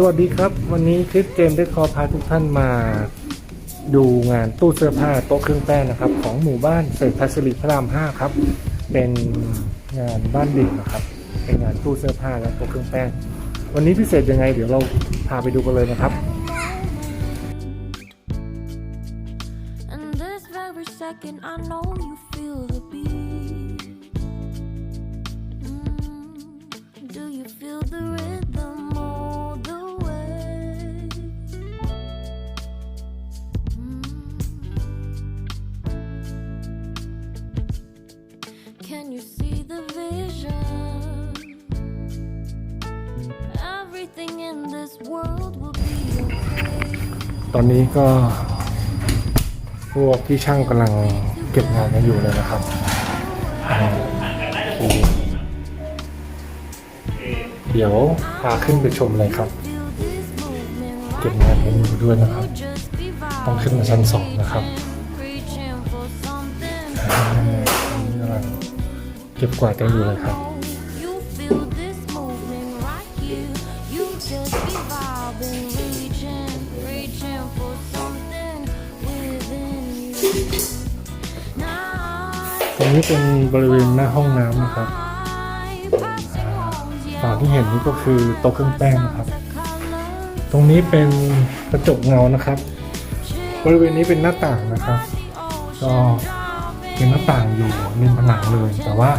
สวัสดีครับ วันนี้คลิปเกมได้คอพาทุกท่านมาดูงานตู้เสื้อผ้าโต๊ะเครื่องแป้งนะครับ ของหมู่บ้านเศรษฐศิริพระราม5ครับ เป็นงานบ้านดิ่งนะครับ เป็นงานตู้เสื้อผ้าและโต๊ะเครื่องแป้งวันนี้พิเศษยังไง เดี๋ยวเราพาไปดูกันเลยนะครับ And this very second, I know you feel the beat. อนนี้ก็พวกที่ช่างกำลังเก็บงานกันอยู่เลยนะครับเดี๋ยวพาขึ้นไปชมเลยครับ เก็บงานกันอยู่ด้วยนะครับ ต้องขึ้นมาชั้นสองนะครับกำลังเก็บกวาดกันอยู่เลยครับ ตรงนี้เป็นบริเวณหน้าห้องน้ำนะครับฝั่งที่เห็นนี่ก็คือโต๊ะเครื่องแป้งนะครับ ตรงนี้เป็นกระจกเงานะครับ บริเวณนี้เป็นหน้าต่างนะครับ ก็เป็นหน้าต่างอยู่ริมผนังเลยแต่ว่า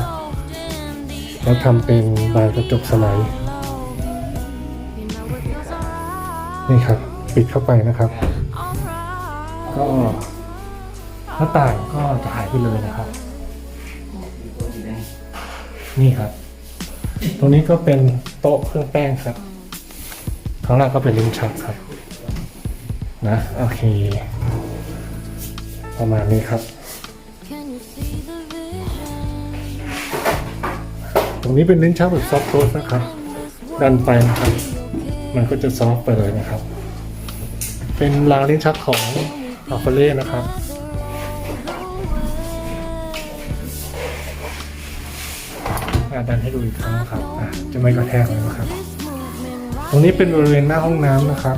เราทำเป็นบานกระจกสไลด์นี่ครับ ปิดเข้าไปนะครับ ก็ หน้าต่างก็จะหายไปเลยนะครับ นี่ครับ ตรงนี้ก็เป็นโต๊ะเครื่องแป้งครับ ข้างล่างก็เป็นลิ้นชักครับ นะ โอเค ประมาณนี้ครับ ตรงนี้เป็นลิ้นชักแบบซอฟต์โคลสนะครับ ดันไปนะครับ มันก็จะซอฟต์ไปเลยนะครับ เป็นรางลิ้นชักของอัลฟาเล่นะครับ อะดันให้ดูอีกครั้งนะครับอะจะไม่กระแทกเลยนะครับ ตรงนี้เป็นบริเวณหน้าห้องน้ำนะครับ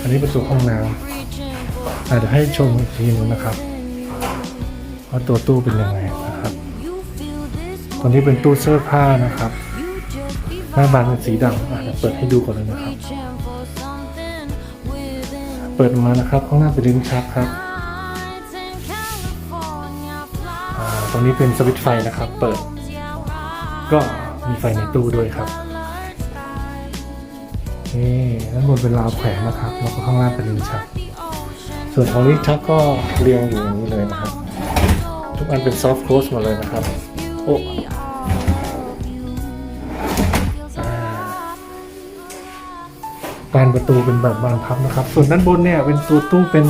อันนี้ประตูห้องน้ำอะเดี๋ยวให้ชมอีกทีหนึงนะครับว่าตัวตู้เป็นยังไงนะครับตรงนี้เป็นตู้เสื้อผ้านะครับหน้าบานเป็นสีดำอะเดี๋ยวเปิดให้ดูก่อนเลยนะครับ เปิดออกมานะครับข้างหน้าเป็นลิ้นชักครับอ่าตรงนี้เป็นสวิตช์ไฟนะครับ เปิด ก็มีไฟในตู้ด้วยครับนี่ด้านบนเป็นราวแขวนนะครับแล้วก็ข้างล่างเป็นลิ้นชัก ส่วนของลิ้นชักก็เรียงอยู่อย่างนี้เลยนะครับ ทุกอันเป็นซอฟต์โคลสหมดเลยนะครับ โอ้อ่าบานประตูเป็นแบบบานพับนะครับ ส่วนด้านบนเนี่ยเป็นตัวตู้เป็น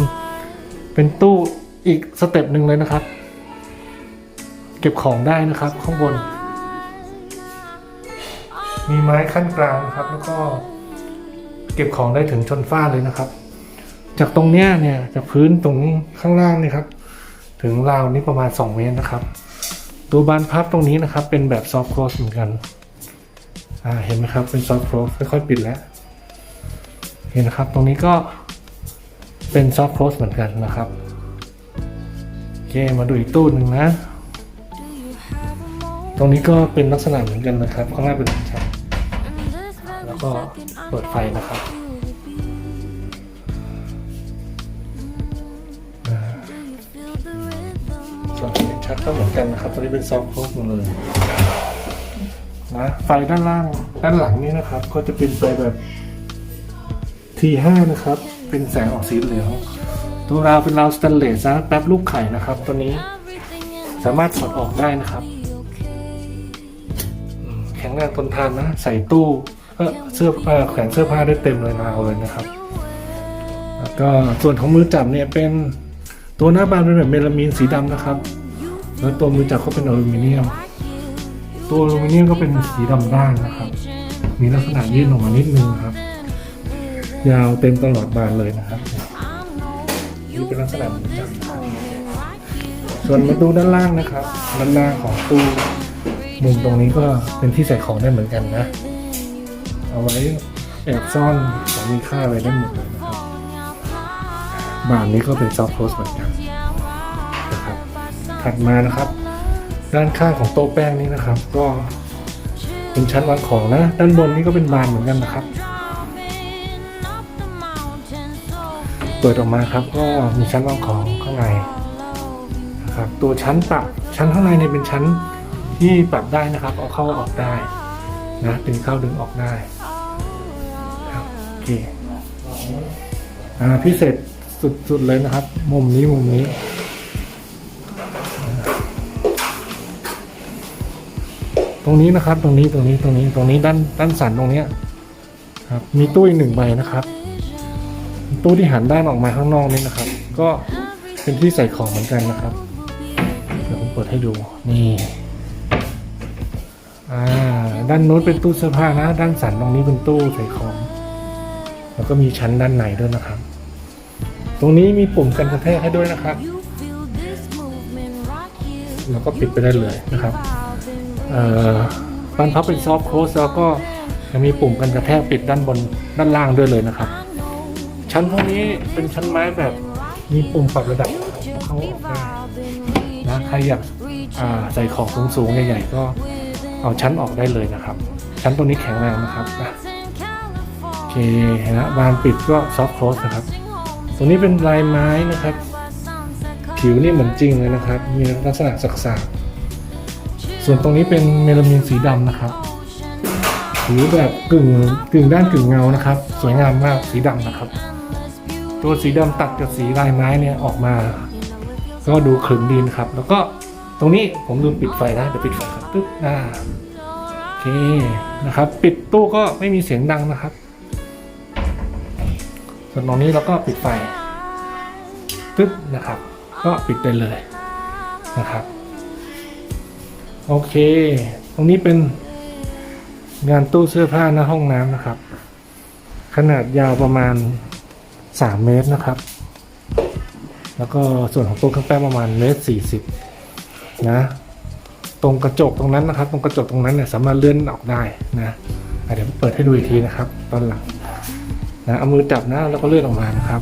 เป็นตู้อีกสเต็ปหนึ่งเลยนะครับ เก็บของได้นะครับข้างบน มีไม้ขั้นกลางนะครับ แล้วก็เก็บของได้ถึงชนฝ้าเลยนะครับ จากตรงเนี้ยเนี่ยจากพื้นตรงข้างล่างนี่ครับ ถึงราวนี้ประมาณ 2 เมตรนะครับ ตัวบานพับตรงนี้นะครับ เป็นแบบซอฟต์คลอสเหมือนกันอ่าเห็นไหมครับเป็นซอฟต์คลอสค่อยๆปิดแล้ว เห็นนะครับ ตรงนี้ก็เป็นซอฟต์คลอสเหมือนกันนะครับโอเคมาดูอีกตู้หนึ่งนะ ตรงนี้ก็เป็นลักษณะเหมือนกันนะครับ ข้างล่างเป็นลิ้น กแล้วก็เปิดไฟนะครับอ่าส่วนลิ้นชักก็เหมือนกันนะครับ ตัวนี้เป็นซอฟต์คลอสหมดเลยนะไฟด้านล่างด้านหลังนี่นะครับ ก็จะเป็นไฟแบบ T5 นะครับ เป็นแสงออกสีเหลืองตัวราวเป็นราวสแตนเลสนะแป๊บลูกไข่นะครับ ตัวนี้สามารถถอดออกได้นะครับอืมแข็งแรงทนทานนะ ใส่ตู้ เออเสื้อเอ่อแขวนเสื้อผ้าได้เต็มเลยราวเลยนะครับ แล้วก็ส่วนของมือจับเนี่ยเป็นตัวหน้าบานเป็นแบบเมลามีนสีดำนะครับ แล้วตัวมือจับก็เป็นอลูมิเนียม ตัวอลูมิเนียมก็เป็นสีดำด้านนะครับ มีลักษณะยื่นออกมานิดนึงครับ ยาวเต็มตลอดบานเลยนะครับนี่เป็นลักษณะมือจับนะครับส่วนมาดูด้านล่างนะครับ ด้านล่างของตู้มุมตรงนี้ก็เป็นที่ใส่ของได้เหมือนกันนะ เอาไว้แอบซ่อนของมีค่าไว้ได้หมดเลยนะครับบานนี้ก็เป็นซอฟต์โพสเหมือนกันนะครับ ถัดมานะครับ ด้านข้างของโต๊ะแป้งนี้นะครับ ก็เป็นชั้นวางของนะ ด้านบนนี่ก็เป็นบานเหมือนกันนะครับ เปิดออกมาครับก็มีชั้นวางของข้างในนะครับ ตัวชั้นปรับชั้นข้างในเนี่ยเป็นชั้นที่ปรับได้นะครับ เอาเข้าออกได้ นะดึงเข้าดึงออกได้ครับโอเคอ่าพิเศษสุดๆเลยนะครับ มุมนี้มุมนี้ตรงนี้นะครับ ตรงนี้ตรงนี้ตรงนี้ตรงนี้ด้านด้านสันตรงเนี้ยครับ มีตู้อีกหนึ่งใบนะครับ ตู้ที่หันด้านออกมาข้างนอกนี่นะครับ ก็เป็นที่ใส่ของเหมือนกันนะครับ เดี๋ยวผมเปิดให้ดูนี่อ่า ด้านโน้นเป็นตู้เสื้อผ้านะ ด้านสันตรงนี้เป็นตู้ใส่ของ แล้วก็มีชั้นด้านในด้วยนะครับ ตรงนี้มีปุ่มกันกระแทกให้ด้วยนะครับ แล้วก็ปิดไปได้เลยนะครับอ่อบ้านพับเป็นซอฟต์โคสแล้วก็ยังมีปุ่มกันกระแทกปิดด้านบนด้านล่างด้วยเลยนะครับ ชั้นพวกนี้เป็นชั้นไม้แบบมีปุ่มปรับระดับเขาออกได้นะใครอยากใส่ของสูงๆใหญ่ๆก็ เอาชั้นออกได้เลยนะครับ ชั้นตรงนี้แข็งแรงนะครับนะโอเคนะบานปิดก็ซอฟต์โคสนะครับ ตรงนี้เป็นลายไม้นะครับ ผิวนี่เหมือนจริงเลยนะครับ มีลักษณะสักๆส่วนตรงนี้เป็นเมลามินสีดำนะครับผิวแบบกึ่งกึ่งด้านกึ่งเงานะครับ สวยงามมากสีดำนะครับ ตัวสีดำตัดกับสีลายไม้เนี่ยออกมา ก็ดูขรึมดีนะครับ แล้วก็ตรงนี้ผมลืมปิดไฟนะเดี๋ยวปิดไฟ ครับตึ๊บอ่าโอเคนะครับ ปิดตู้ก็ไม่มีเสียงดังนะครับ ส่วนตรงนี้เราก็ปิดไฟตึ๊บนะครับ ก็ปิดได้เลยนะครับ โอเค ตรงนี้เป็นงานตู้เสื้อผ้าหน้าห้องน้ำนะครับ ขนาดยาวประมาณ 3 เมตรนะครับ แล้วก็ส่วนของตู้เครื่องแป้งประมาณเมตรสี่สิบนะ ตรงกระจกตรงนั้นนะครับ ตรงกระจกตรงนั้นเนี่ยสามารถเลื่อนออกได้นะเดี๋ยวผมเปิดให้ดูอีกทีนะครับ ตอนหลังนะเอามือจับนะแล้วก็เลื่อนออกมานะครับ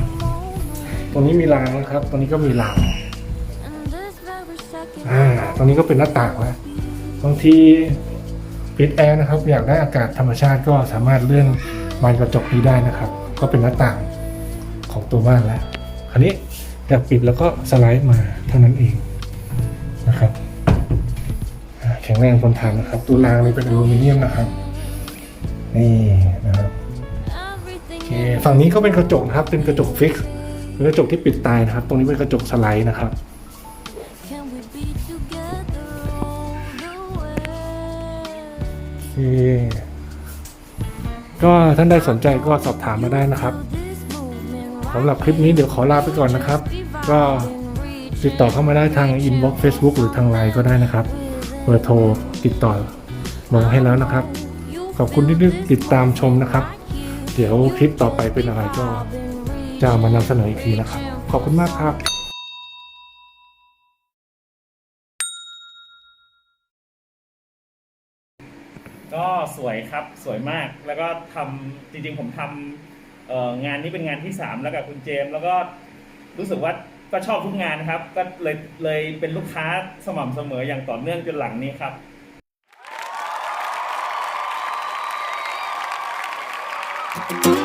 ตรงนี้มีรางนะครับ ตรงนี้ก็มีรางอ่าตรงนี้ก็เป็นหน้าต่างแล้วบางทีปิดแอร์นะครับ อยากได้อากาศธรรมชาติก็สามารถเลื่อนบานกระจกนี้ได้นะครับ ก็เป็นหน้าต่างของตัวบ้านแล้ว คราวนี้อยากปิดแล้วก็สไลด์มาเท่านั้นเองนะครับ ข็งแรงทนทานนะครับตัวรางนี่เป็นอลูมิเนียมนะครับนี่นะครับโอเคฝั่งนี้ก็เป็นกระจกนะครับ เป็นกระจกฟิกซ์เป็นกระจกที่ปิดตายนะครับ ตรงนี้เป็นกระจกสไลด์นะครับ Can we be together all the way? โอเคก็ท่านใดสนใจก็สอบถามมาได้นะครับ This movement สำหรับคลิปนี้เดี๋ยวขอลาไปก่อนนะครับ ก็ติดต่อเข้ามาได้ทางอินบ็อกซ์เฟซบุ๊กหรือทางไลน์ก็ได้นะครับเบอร์โทรติดต่อลงให้แล้วนะครับ ขอบคุณที่ติดตามชมนะครับ เดี๋ยวคลิปต่อไปเป็นอะไรก็จะมานำเสนออีกทีนะครับ ขอบคุณมากครับก็สวยครับสวยมากแล้วก็ทำจริงๆผมทำงานนี้เป็นงานที่ 3 แล้วกับคุณเจมส์แล้วก็รู้สึกว่า ก็ชอบทุกงานครับ ก็เลยเลยเป็นลูกค้าสม่ำเสมออย่างต่อเนื่องจนหลังนี้ครับ Thank